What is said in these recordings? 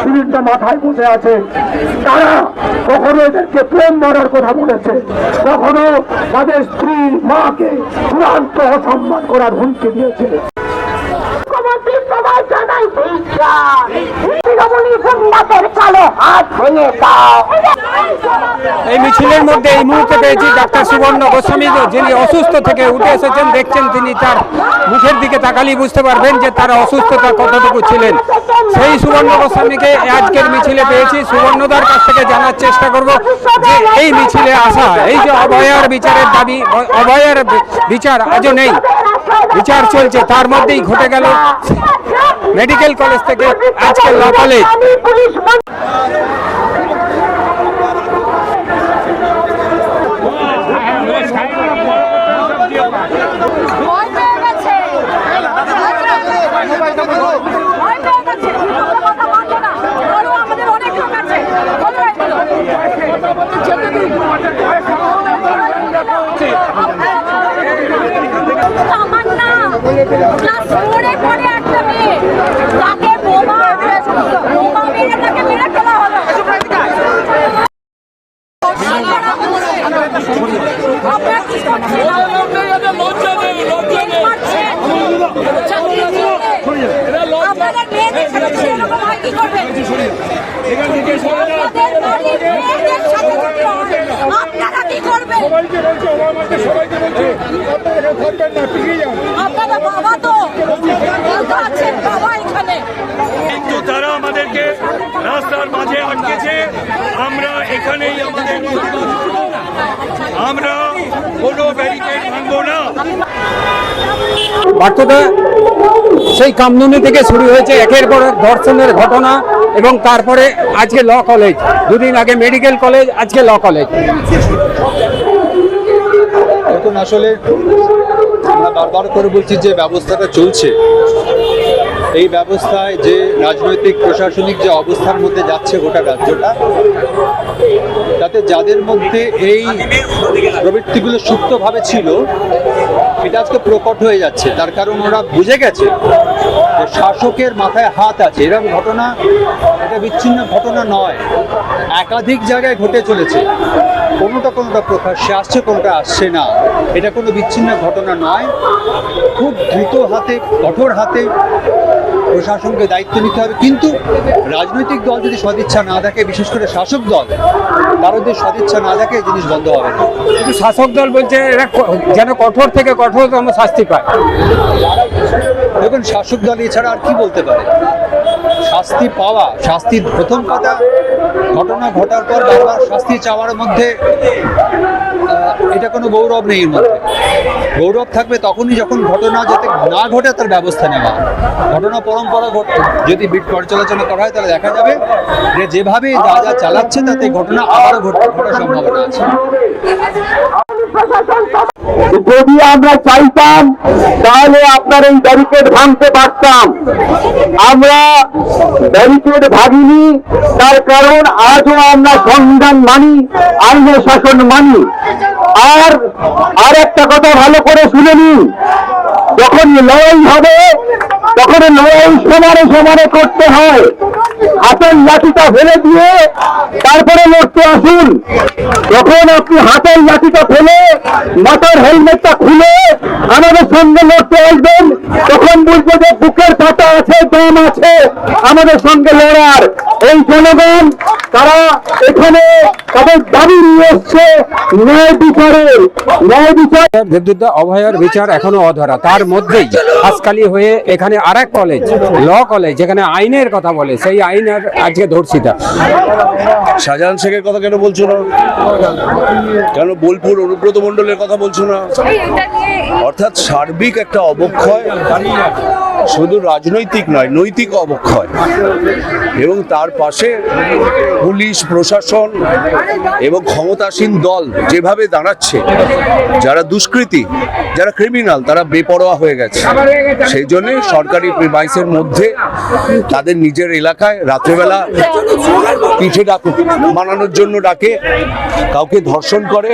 Cylinder মাথায় বসে আছে। তারা কখনো এদেরকে প্রেম মারার কথা বলেছে, কখনো তাদের স্ত্রী মাকে চূড়ান্ত অসম্মান করার হুমকি দিয়েছে। এই মিছিলের মধ্যে এই মুহূর্তে পেয়েছি ডাক্তার সুবর্ণ গোস্বামী, যিনি অসুস্থ থেকে উঠে এসেছেন। দেখছেন তিনি তার মুখের দিকে তাকালেই বুঝতে পারবেন যে তার অসুস্থতা কতটুকু ছিলেন। সেই সুবর্ণ গোস্বামীকে আজকের মিছিলে পেয়েছি। সুবর্ণদার কাছ থেকে জানার চেষ্টা করব যে এই মিছিলে আসা, এই যে অভয়ার বিচারের দাবি অভয়ার বিচার আজও নেই। বিচার চলছে তার মধ্যেই ঘটে গেল মেডিকেল কলেজ থেকে আজকে ল কলেজ পুলিশ ভয় পেয়ে গেছে ভয় পেয়ে গেছে আমরা কথা মানবো না বলো আমাদের অনেক লোক আছে বলো এগুলো। তামান্না ক্লাস ফোরে পড়ে একটা আপনারা কি করবেন মেয়েদের সাথে আপনারা কি করবেন আপনারা বাবা তো বলতে আছেন বাবা এখানে কিন্তু তারা আমাদেরকে রাস্তার মাঝে আটকেছে আমরা এখানেই আমাদের আমরা কোনো ব্যারিকেড ভাঙবো না। বার্তটা সেই কামদুনি থেকে শুরু হয়েছে একের পর এক ধর্ষণের ঘটনা এবং তারপরে আজকে ল কলেজ দুদিন আগে মেডিকেল কলেজ আজকে ল কলেজ। এখন আসলে আমরা বারবার করে বলছি যে ব্যবস্থাটা চলছে। এই ব্যবস্থায় যে রাজনৈতিক, প্রশাসনিক যে অবস্থার মধ্যে যাচ্ছে গোটা রাজ্যটা, তাতে যাদের মধ্যে এই প্রবৃত্তিগুলো সুপ্তভাবে ছিল, এটা আজকে প্রকট হয়ে যাচ্ছে। তার কারণ ওরা বুঝে গেছে যে শাসকের মাথায় হাত আছে। এরকম ঘটনা, এটা বিচ্ছিন্ন ঘটনা নয়। একাধিক জায়গায় ঘটে চলেছে। কোনোটা কোনোটা প্রকাশ্যে আসছে, কোনোটা আসছে না। এটা কোনো বিচ্ছিন্ন ঘটনা নয়। খুব দ্রুত হাতে, কঠোর হাতে প্রশাসনকে দায়িত্ব নিতে হবে। কিন্তু রাজনৈতিক দল যদি সদিচ্ছা না দেখে বিশেষ করে শাসক দল কারও যদি সদিচ্ছা না দেখে জিনিস বন্ধ হবে না। কিন্তু শাসক দল বলছে এরা যেন কঠোর থেকে কঠোরতম শাস্তি পায়। দেখুন শাসক দল এছাড়া আর কি বলতে পারে? শাস্তি পাওয়া শাস্তির প্রথম কথা ঘটনা ঘটার পর বারবার শাস্তি চাওয়ার মধ্যে এটা কোনো গৌরব নেই এর মধ্যে। গৌরব থাকবে তখনই যখন ঘটনা যাতে না ঘটে তার ব্যবস্থা নেওয়া। ঘটনা পরম্পরা যদি বিট পর্যালোচনা করা হয় তাহলে দেখা যাবে যে যেভাবে যা যা চালাচ্ছে তাতে ঘটনা আবারও ঘট- ঘটার সম্ভাবনা আছে। যদি আমরা চাইতাম, তাহলে আপনার এই ব্যারিকেড ভাঙতে পারতাম। আমরা ব্যারিকেড ভাঙিনি তার কারণ আজও আমরা সংবিধান মানি আইনের শাসন মানি। আর আর একটা কথা ভালো করে শুনে নিন, যখন লড়াই হবে তখন লড়াই সমানে সমানে করতে হয়। হাতের লাঠিটা ফেলে দিয়ে তারপরে লড়তে আসুন। যখন আপনি হাতের লাঠিটা ফেলে মাথার হেলমেটটা খুলে আমাদের সঙ্গে লড়তে আসবেন, তখন বুঝব যে বুকের পাতা আছে, দম আছে আমাদের সঙ্গে লড়ার। এই জনগণ, তারা এখানে তাদের দাবি নিয়ে এসছে ন্যায় বিচারের। ন্যায় বিচার অভয়ের বিচার এখনও অধরা। তার মধ্যেই হাসকালি হয়ে এখানে আর এক কলেজ ল কলেজ যেখানে আইনের কথা বলে, সেই আইনের আজকে ধর্ষিতা। শাহজাহান শেখের কথা কেন বলছো না? কেন বোলপুর অনুব্রত মণ্ডলের কথা বলছো না? অর্থাৎ সার্বিক একটা অবক্ষয়, শুধু রাজনৈতিক নয়, নৈতিক অবক্ষয়। এবং তার পাশে পুলিশ, প্রশাসন এবং ক্ষমতাসীন দল যেভাবে দাঁড়াচ্ছে, যারা দুষ্কৃতী, যারা ক্রিমিনাল, তারা বেপরোয়া হয়ে গেছে। সেই জন্য সরকারি প্রিমাইসের মধ্যে তাদের নিজের এলাকায় রাত্রেবেলা পিঠে ডাক মানানোর জন্য ডাকে, কাউকে ধর্ষণ করে,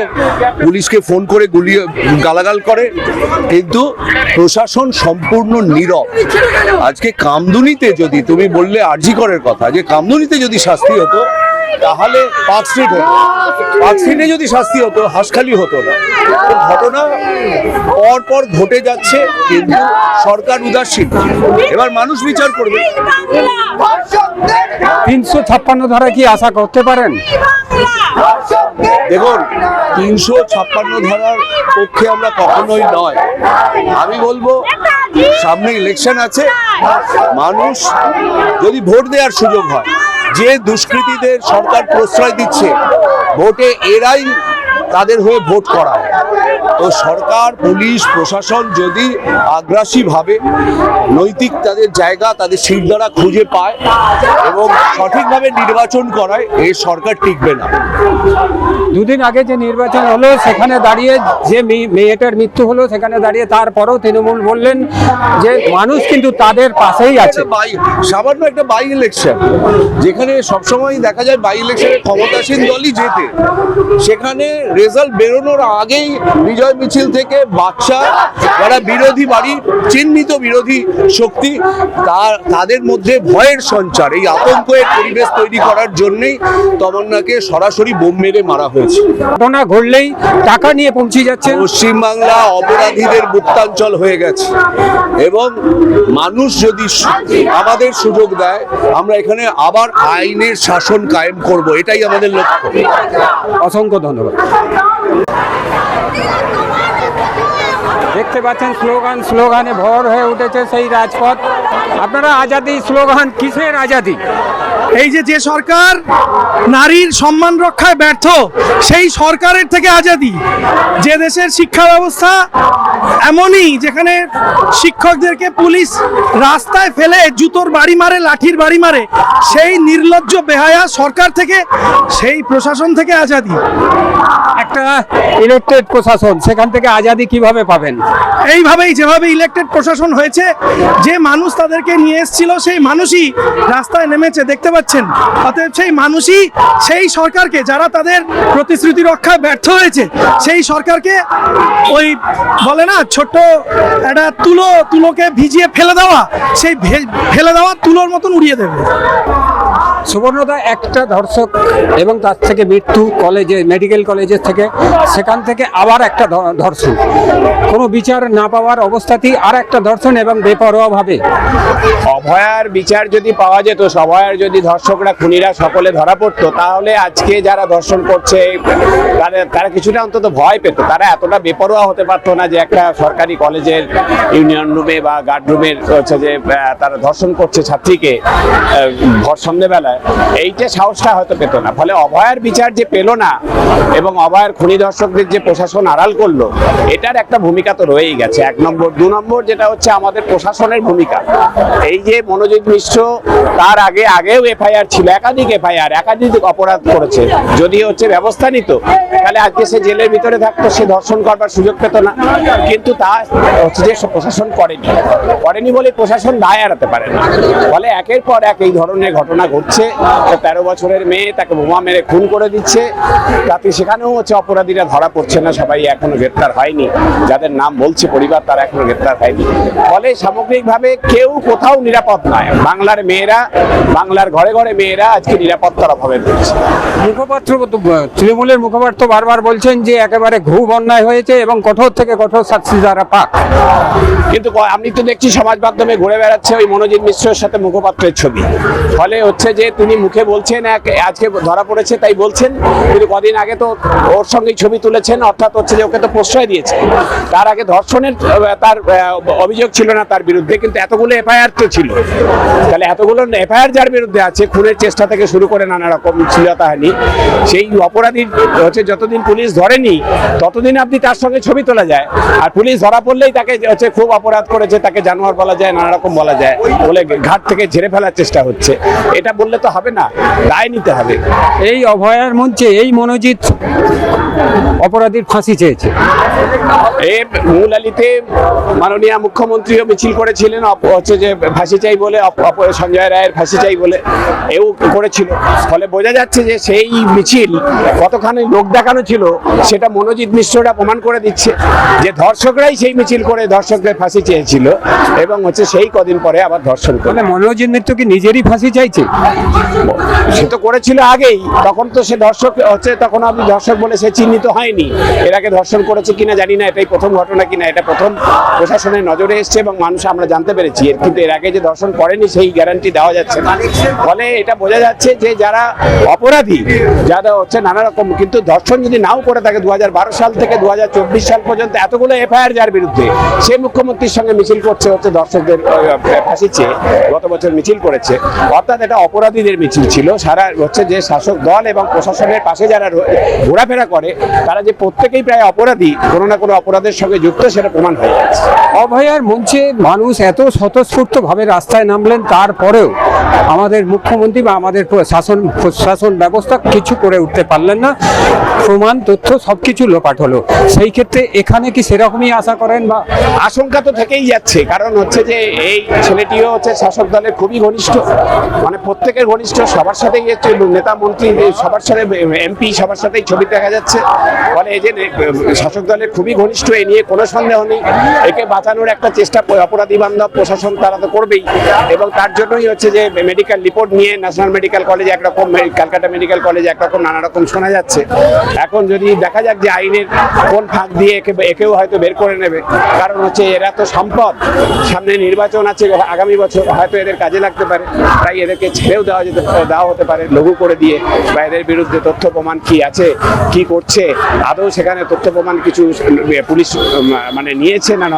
পুলিশকে ফোন করে গুলি গালাগাল করে, কিন্তু প্রশাসন সম্পূর্ণ নীরব। আজকে কামদুনিতে যদি তুমি বললে আরজিকরের কথা, যে কামদুনিতে যদি শাস্তি হতো তাহলে পার্ক স্ট্রিট হতো। পার্ক স্ট্রিটে যদি শাস্তি হতো হাসখালি হতো না। ঘটনা পর পর ঘটে যাচ্ছে কিন্তু সরকার উদাসীন। এবার মানুষ বিচার করবে। তিনশো ছাপ্পান্ন ধারা কি আশা করতে পারেন? দেখুন তিনশো ছাপ্পান্ন ধারার পক্ষে আমরা কখনোই নয়। আমি বলব সামনে ইলেকশন আছে। মানুষ যদি ভোট দেওয়ার সুযোগ হয় যে দুষ্কৃতীদের সরকার প্রশ্রয় দিচ্ছে ভোটে এরাই তাদের হয়ে ভোট করায় তো সরকার পুলিশ প্রশাসন যদি আগ্রাসীভাবে নৈতিক তাদের জায়গা তাদের সিট দ্বারা খুঁজে পায় এবং সঠিকভাবে নির্বাচন করায় এই সরকার টিকবে না। দুদিন আগে যে নির্বাচন হলো সেখানে দাঁড়িয়ে যে মেয়েটার মৃত্যু হলো সেখানে দাঁড়িয়ে তারপরেও তৃণমূল বললেন যে মানুষ কিন্তু তাদের পাশেই আছে। সামান্য একটা বাই ইলেকশন যেখানে সবসময় দেখা যায় বাই ইলেকশনে ক্ষমতাসীন দলই জেতে। সেখানে রেজাল্ট বেরোনোর আগেই বিজয় মিছিল থেকে বাচ্চা যারা বিরোধী বাড়ি চিহ্নিত বিরোধী শক্তি তার তাদের মধ্যে ভয়ের সঞ্চার এই আতঙ্কের পরিবেশ তৈরি করার জন্যই তমন্নাকে সরাসরি বোম মেরে মারা হয়েছে। ঘটনা ঘটলেই টাকা নিয়ে পৌঁছে যাচ্ছে। পশ্চিমবাংলা অপরাধীদের মুক্তাঞ্চল হয়ে গেছে। এবং মানুষ যদি আমাদের সুযোগ দেয় আমরা এখানে আবার আইনের শাসন কায়েম করব এটাই আমাদের লক্ষ্য। অসংখ্য ধন্যবাদ। দেখতে পাচ্ছেন, স্লোগান, স্লোগানে ভর হয়ে উঠেছে সেই রাজপথ। আপনারা আজাদি, স্লোগান কিসের আজাদি? এই যে যে সরকার নারীর সম্মান রক্ষায় ব্যর্থ, সেই সরকারের থেকে আজাদি। যে দেশের শিক্ষা ব্যবস্থা এমনই, যেখানে শিক্ষকদেরকে পুলিশ রাস্তায় ফেলে জুতোর বাড়ি মারে, লাঠির বাড়ি মারে, সেই নির্লজ্জ বেহায়া সরকার থেকে, সেই প্রশাসন থেকে আজাদি। একটা ইলেকটেড প্রশাসন, সেখান থেকে আজাদি কীভাবে পাবেন? এইভাবেই যেভাবে ইলেকটেড প্রশাসন হয়েছে, যে মানুষ তাদেরকে নিয়ে এসেছিল, সেই মানুষই রাস্তায় নেমেছে, দেখতে পাচ্ছেন? অতএব সেই মানুষই সেই সরকারকে, যারা তাদের প্রতিশ্রুতি রক্ষায় ব্যর্থ হয়েছে, সেই সরকারকে ওই বলে না, ছোট্ট একটা তুলো, তুলোকে ভিজিয়ে ফেলে দেওয়া, সেই ফেলে দেওয়া তুলোর মতন উড়িয়ে দেবে। সুবর্ণদা একটা ধর্ষক এবং তার থেকে মৃত্যু কলেজে মেডিকেল কলেজের থেকে, সেখান থেকে আবার একটা ধর্ষণ। কোনো বিচার না পাওয়ার অবস্থাতেই আর একটা ধর্ষণ এবং বেপরোয়াভাবে। অভয়ার বিচার যদি পাওয়া যেত, সভয়ার যদি ধর্ষকরা, খুনিরা সকলে ধরা পড়তো, তাহলে আজকে যারা ধর্ষণ করছে, তারা তারা কিছুটা অন্তত ভয় পেত। তারা এতটা বেপরোয়া হতে পারতো না যে একটা সরকারি কলেজের ইউনিয়ন রুমে বা গার্ড রুমের হচ্ছে যে তারা ধর্ষণ করছে ছাত্রীকে ভর সন্ধ্যেবেলায় এইটা সাহসটা হয়তো পেত না। ফলে অভয়ার বিচার যে পেল না এবং অভয়ার খুনি ধর্ষকদের যে প্রশাসন আড়াল করল, এটার একটা ভূমিকা তো রয়েই গেছে। এক নম্বর। দু নম্বর যেটা হচ্ছে আমাদের প্রশাসনের ভূমিকা। এই যে মনোজিৎ মিশ্র, তার আগে, আগেও এফআইআর ছিল, একাধিক এফআইআর, একাধিক অপরাধ করেছে। যদি হচ্ছে ব্যবস্থা নিত তাহলে আজকে সে জেলের ভিতরে থাকতো, সে ধর্ষণ করবার সুযোগ পেত না। কিন্তু তা হচ্ছে যে প্রশাসন করেনি। করেনি বলে প্রশাসন দায় এড়াতে পারে না। ফলে একের পর এক এই ধরনের ঘটনা ঘটছে। তো তেরো বছরের মেয়ে তাকে বোমা মেরে খুন করে দিচ্ছে। তাতে সেখানেও হচ্ছে অপরাধীরা ধরা পড়ছে না সবাই এখনও গ্রেপ্তার হয়নি। যাদের নাম বলছে পরিবার তারা এখনও গ্রেপ্তার হয়নি। ফলে সামগ্রিকভাবে কেউ কোথাও নিরাপদ নয়। বাংলার মেয়েরা বাংলার ঘরে ঘরে মেয়েরা আজকে নিরাপত্তার অভাবে পড়ছে মুখপাত্র তৃণমূলের মুখপাত্র বারবার বলছেন যে একেবারে ঘুম অন্যায় হয়েছে এবং কঠোর থেকে কঠোর শাস্তি তারা পাক। কিন্তু আমি তো দেখছি সমাজ মাধ্যমে ঘুরে বেড়াচ্ছে ওই মনোজিৎ মিশ্রের সাথে মুখপাত্রের ছবি। ফলে হচ্ছে যে তিনি মুখে বলছেন, এক আজকে ধরা পড়েছে, তাই বলছেন। কিন্তু কদিন আগে তো ওর সঙ্গেই ছবি তুলেছেন, অর্থাৎ হচ্ছে যে ওকে তো প্রশ্রয় দিয়েছে। তার আগে ধর্ষণের তার অভিযোগ ছিল না তার বিরুদ্ধে, কিন্তু এতগুলো এফআইআর তো ছিল। তাহলে এতগুলো এফআইআর যার বিরুদ্ধে আছে, খুনের চেষ্টা থেকে শুরু করে নানা রকম শ্লীলতাহানি সেই অপরাধী হচ্ছে যতদিন পুলিশ ধরেনি, ততদিন আপনি তার সঙ্গে ছবি তোলা যায়। আর পুলিশ ধরা পড়লেই তাকে হচ্ছে খুব অপরাধ করেছে, তাকে জানোয়ার বলা যায়, নানা রকম বলা যায়, বলে ঘাট থেকে ঝেড়ে ফেলার চেষ্টা হচ্ছে। এটা বললে তো হবে না দায় নিতে হবে। এই অভয়ার মঞ্চে এই মনোজিৎ অপরাধীর ফাঁসি চেয়েছে। এর মূল আলিতে মাননীয় মুখ্যমন্ত্রীও মিছিল করেছিলেন হচ্ছে যে ফাঁসি চাই বলে সঞ্জয় রায়ের ফাঁসি চাই বলে এও করেছিল। ফলে বোঝা যাচ্ছে যে সেই মিছিল কতখানি লোক দেখানো ছিল সেটা মনোজিৎ মিশ্ররা প্রমাণ করে দিচ্ছে যে ধর্ষকরাই সেই মিছিল করে ধর্ষকদের ফাঁসি চেয়েছিল এবং হচ্ছে সেই কদিন পরে আবার ধর্ষণ করে। মনোজিৎ মিত্র কি নিজেরই ফাঁসি চাইছে? সে তো করেছিল আগেই তখন তো সে ধর্ষক হচ্ছে তখন আপনি ধর্ষক বলে সে চিহ্নিত হয়নি। এর আগে ধর্ষণ করেছে কিনা জানি না এটাই প্রথম ঘটনা কিনা এটা প্রথম প্রশাসনের নজরে এসছে এবং মানুষ আমরা জানতে পেরেছি। কিন্তু এর আগে যে ধর্ষণ করেনি সেই গ্যারান্টি দেওয়া যাচ্ছে না। ফলে এটা বোঝা যাচ্ছে যে যারা অপরাধী যারা হচ্ছে নানা রকম কিন্তু ধর্ষণ যদি নাও করে থাকে দু হাজার বারো সাল থেকে দু হাজার চব্বিশ সাল পর্যন্ত এতগুলো এফআইআর যার বিরুদ্ধে সে মুখ্যমন্ত্রীর সঙ্গে মিছিল করছে হচ্ছে দর্শকদের আহ, ফাঁসি চেয়ে গত বছর মিছিল করেছে। অর্থাৎ এটা অপরাধীদের মিছিল ছিল। সারা হচ্ছে যে শাসক দল এবং প্রশাসনের পাশে যারা ঘোরাফেরা করে তারা যে প্রত্যেকেই প্রায় অপরাধী, কোনো না কোনো অপরাধের সঙ্গে যুক্ত, সেটা প্রমাণ হয়ে যাচ্ছে অভয়ার মঞ্চে মানুষ এত স্বতঃস্ফূর্ত ভাবে রাস্তায় নামলেন, তারপরেও আমাদের মুখ্যমন্ত্রী বা আমাদের শাসন প্রশাসন ব্যবস্থা কিছু করে উঠতে পারলেন না। প্রমাণ, তথ্য সব কিছু লোপাট হলো। সেই ক্ষেত্রে এখানে কি সেরকমই আশা করেন বা আশঙ্কা তো থেকেই যাচ্ছে। কারণ হচ্ছে যে এই ছেলেটিও হচ্ছে শাসক দলের খুবই ঘনিষ্ঠ। মানে প্রত্যেকের ঘনিষ্ঠ, সবার সাথেই হচ্ছে নেতা, মন্ত্রী, সবার সাথে, এমপি সবার সাথেই ছবি দেখা যাচ্ছে। ফলে এই যে শাসক দলের খুবই ঘনিষ্ঠ, এ নিয়ে কোনো সন্দেহ নেই। একে বাঁচানোর একটা চেষ্টা অপরাধী বান্ধব প্রশাসন তারা তো করবেই। এবং তার জন্যই হচ্ছে যে মেডিকেল রিপোর্ট নিয়ে ন্যাশনাল মেডিকেল কলেজ একরকম ক্যালকাটা মেডিকেল কলেজ একরকম নানা রকম শোনা যাচ্ছে। এখন যদি দেখা যাক যে আইনের কোন ফাঁক দিয়ে একে একেও হয়তো বের করে নেবে। কারণ হচ্ছে এরা তো সম্পদ। সামনে নির্বাচন আছে, আগামী বছর হয়তো এদের কাজে লাগতে পারে। তাই এদেরকে ছেড়েও দেওয়া যেতে দেওয়া হতে পারে লঘু করে দিয়ে। বা এদের বিরুদ্ধে তথ্য প্রমাণ কি আছে, কি করছে, আদৌ সেখানে তথ্য প্রমাণ কিছু পুলিশ মানে নিয়েছে ন-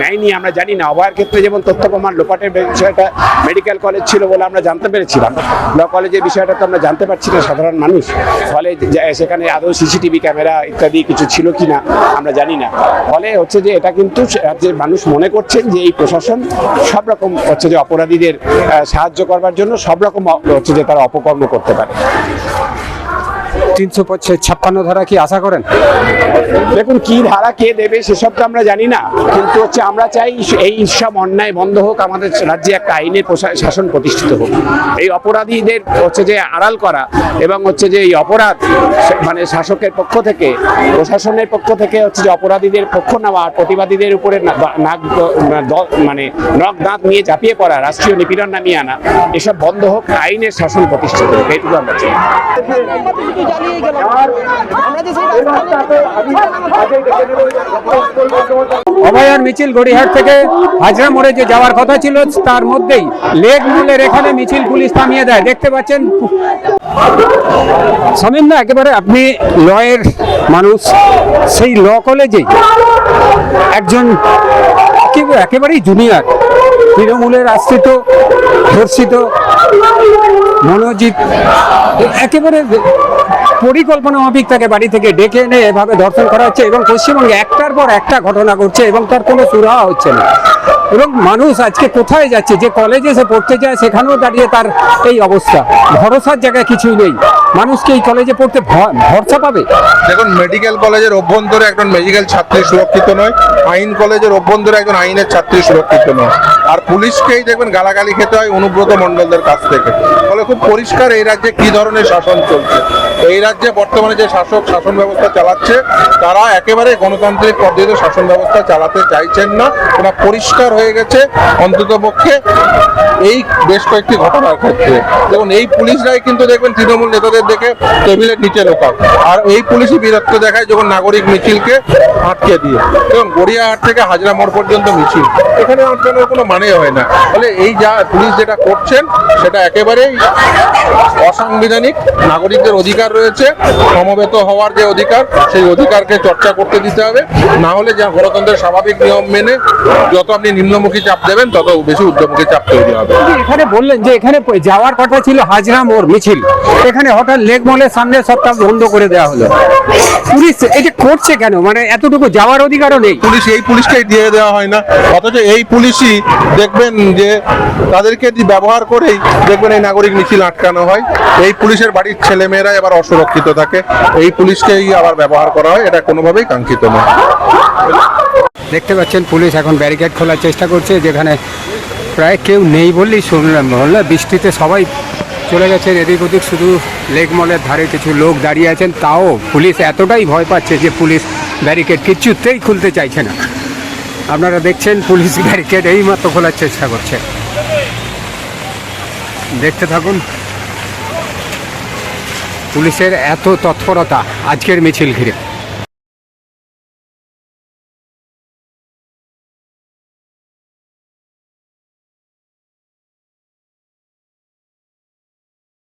নেয়নি, আমরা জানি না। অভয়ের ক্ষেত্রে যেমন তথ্য প্রমাণ লোপাটের বিষয়টা মেডিকেল কলেজ ছিল বলে আমরা জানতে পেরেছিলাম। ল কলেজের বিষয়টা তো আমরা জানতে পারছি না, সাধারণ মানুষ। ফলে সেখানে আদৌ সিসিটিভি ক্যামেরা ইত্যাদি কিছু ছিল কিনা, আমরা জানি না। ফলে হচ্ছে যে, এটা কিন্তু রাজ্যের মানুষ মনে করছেন যে, এই প্রশাসন সব রকম হচ্ছে যে, অপরাধীদের সাহায্য করবার জন্য সব রকম, হচ্ছে যে, তারা অপকর্ম করতে পারে। তিনশো ছাপ্পান্ন ধারা কি আশা করেন? দেখুন, কি ধারা কে দেবে সেসব তো আমরা জানি না, কিন্তু হচ্ছে আমরা চাই এই সব অন্যায় বন্ধ হোক, আমাদের রাজ্যে একটা আইনের শাসন প্রতিষ্ঠিত হোক। এই অপরাধীদের হচ্ছে যে আড়াল করা এবং হচ্ছে যে এই অপরাধ মানে শাসকের পক্ষ থেকে, প্রশাসনের পক্ষ থেকে হচ্ছে যে অপরাধীদের পক্ষ নেওয়া প্রতিবাদীদের উপরে নাক মানে নখ দাঁত নিয়ে ঝাঁপিয়ে পড়া, রাষ্ট্রীয় নিপীড়ন নামিয়ে আনা, এসব বন্ধ হোক, আইনের শাসন প্রতিষ্ঠিত হোক, এইটুকু আমরা চাই। অভয়ার মিছিল গড়িহাট থেকে হাজরা মোড়ে যে যাওয়ার কথা ছিল তার মধ্যেই লেক মলের এখানে মিছিল পুলিশ থামিয়ে দেয়। দেখতে পাচ্ছেন সমীর না একেবারে আপনি লয়ের মানুষ সেই ল কলেজে একজন কি একেবারেই জুনিয়র তৃণমূলের আশ্রিত ধর্ষিত মনোজিৎ একেবারে পরিকল্পনা মাফিক তাকে বাড়ি থেকে ডেকে এনে এভাবে ধর্ষণ করা হচ্ছে এবং পশ্চিমবঙ্গে একটার পর একটা ঘটনা ঘটছে এবং তার কোনো সুরাহা হচ্ছে না। এবং মানুষ আজকে কোথায় যাচ্ছে, যে কলেজে সে পড়তে যায়, সেখানেও দাঁড়িয়ে তার এই অবস্থা। ভরসার জায়গায় কিছুই নেই। মানুষকে এই কলেজে পড়তে ভরসা পাবে? দেখুন মেডিকেল কলেজের অভ্যন্তরে একজন মেডিকেল ছাত্রী সুরক্ষিত নয়, আইন কলেজের অভ্যন্তরে একজন আইনের ছাত্রী সুরক্ষিত নয়। আর পুলিশকেই দেখবেন গালাগালি খেতে হয় অনুব্রত মণ্ডলদের কাছ থেকে। ফলে খুব পরিষ্কার এই রাজ্যে কি ধরনের শাসন চলছে। এই রাজ্যে বর্তমানে যে শাসক শাসন ব্যবস্থা চালাচ্ছে, তারা একেবারে গণতান্ত্রিক পদ্ধতিতে শাসন ব্যবস্থা চালাতে চাইছেন না। ওরা পরিষ্কার হয়ে গেছে অন্তত পক্ষে। এই বেশ কয়েকটি ঘটনার ক্ষেত্রে। দেখুন, এই পুলিশরাই কিন্তু দেখবেন তৃণমূল নেতাদের দেখে টেবিলের নিচে লোকাও আর এই পুলিশই বীরত্ব দেখায় যখন নাগরিক মিছিলকে আটকে দিয়ে। দেখুন, গড়িয়াহাট থেকে হাজরা মোড় পর্যন্ত মিছিল। এখানে আটকানোর কোনো মানে হয় না। ফলে এই যা পুলিশ যেটা করছেন, সেটা একেবারেই অসাংবিধানিক। নাগরিকদের অধিকার রয়েছে। সমবেত হওয়ার যে অধিকার, সেই অধিকারকে চর্চা করতে দিতে হবে। না হলে যা গণতন্ত্রের স্বাভাবিক নিয়ম মেনে যত আপনি নিম্ন নিম্নমুখী চাপ দেবেন তত বেশি ঊর্ধ্বমুখী চাপ তৈরি হবে। এখানে বললেন যে এখানে যাওয়ার কথা ছিল হাজরা মোড় মিছিল। এখানে হঠাৎ লেক মলের সামনে সবটা বন্ধ করে দেওয়া হলো। পুলিশ এটা করছে কেন? মানে এতটুকু যাওয়ার অধিকারও নেই। পুলিশ এই পুলিশকেই দিয়ে দেওয়া হয় না। অথচ এই পুলিশই দেখবেন যে তাদেরকে ব্যবহার করেই দেখবেন এই নাগরিক মিছিল আটকানো হয়। এই পুলিশের বাড়ির ছেলেমেয়েরা এবার অসুরক্ষিত থাকে। এই পুলিশকেই আবার ব্যবহার করা হয়। এটা কোনোভাবেই কাঙ্ক্ষিত নয়। দেখতে পাচ্ছেন, পুলিশ এখন ব্যারিকেড খোলার চেষ্টা করছে, যেখানে প্রায় কেউ নেই বললেই শুনলাম। বললে বৃষ্টিতে সবাই চলে গেছেন, এদিক ওদিক শুধু লেক মলের ধারে কিছু লোক দাঁড়িয়ে আছেন, তাও পুলিশ এতটাই ভয় পাচ্ছে যে পুলিশ ব্যারিকেড কিচ্ছুতেই খুলতে চাইছে না। আপনারা দেখছেন, পুলিশ ব্যারিকেড এইমাত্র খোলার চেষ্টা করছে। দেখতে থাকুন, পুলিশের এত তৎপরতা আজকের মিছিল ঘিরে।